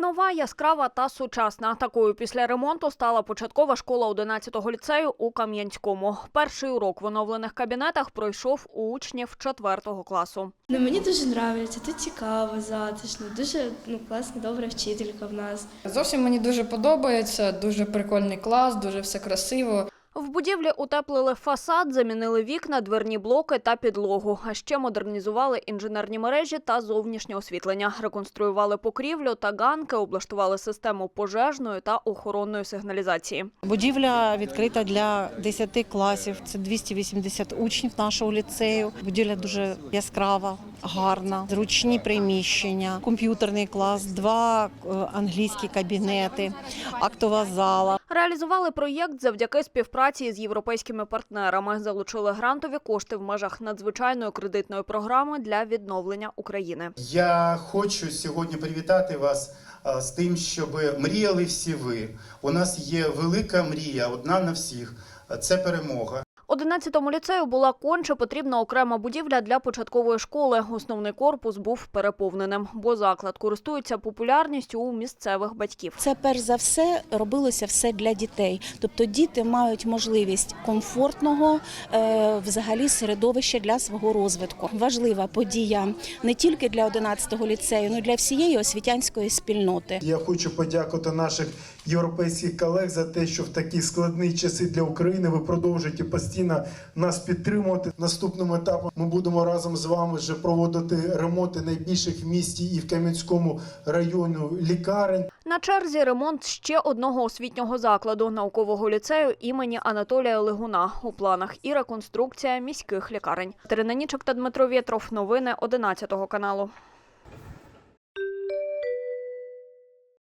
Нова, яскрава та сучасна. Такою після ремонту стала початкова школа 11-го ліцею у Кам'янському. Перший урок в оновлених кабінетах пройшов у учнів 4-го класу. Ну, мені дуже подобається, тут цікаво, затишно, дуже ну, класна, добра вчителька в нас. Зовсім мені дуже подобається, дуже прикольний клас, дуже все красиво. В будівлі утеплили фасад, замінили вікна, дверні блоки та підлогу. А ще модернізували інженерні мережі та зовнішнє освітлення, реконструювали покрівлю та ганки, облаштували систему пожежної та охоронної сигналізації. Будівля відкрита для 10 класів. Це 280 учнів нашого ліцею. Будівля дуже яскрава, гарна, зручні приміщення, комп'ютерний клас, два е, англійські кабінети, актова зала. Реалізували проєкт завдяки співпраці з європейськими партнерами. Залучили грантові кошти в межах надзвичайної кредитної програми для відновлення України. Я хочу сьогодні привітати вас з тим, щоб мріяли всі ви. У нас є велика мрія, одна на всіх. Це перемога. 11-му ліцею була конче потрібна окрема будівля для початкової школи. Основний корпус був переповненим, бо заклад користується популярністю у місцевих батьків. Це перш за все робилося все для дітей. Тобто діти мають можливість комфортного е, взагалі середовища для свого розвитку. Важлива подія не тільки для 11-го ліцею, але й для всієї освітянської спільноти. Я хочу подякувати наших європейських колег за те, що в такі складні часи для України ви продовжуєте постійно нас підтримувати. Наступним етапом ми будемо разом з вами вже проводити ремонти найбільших в місті і в Кам'янському району лікарень. На черзі ремонт ще одного освітнього закладу наукового ліцею імені Анатолія Лигуна. У планах і реконструкція міських лікарень. Терена Нічок та Дмитро Вєтров. Новини 11 каналу.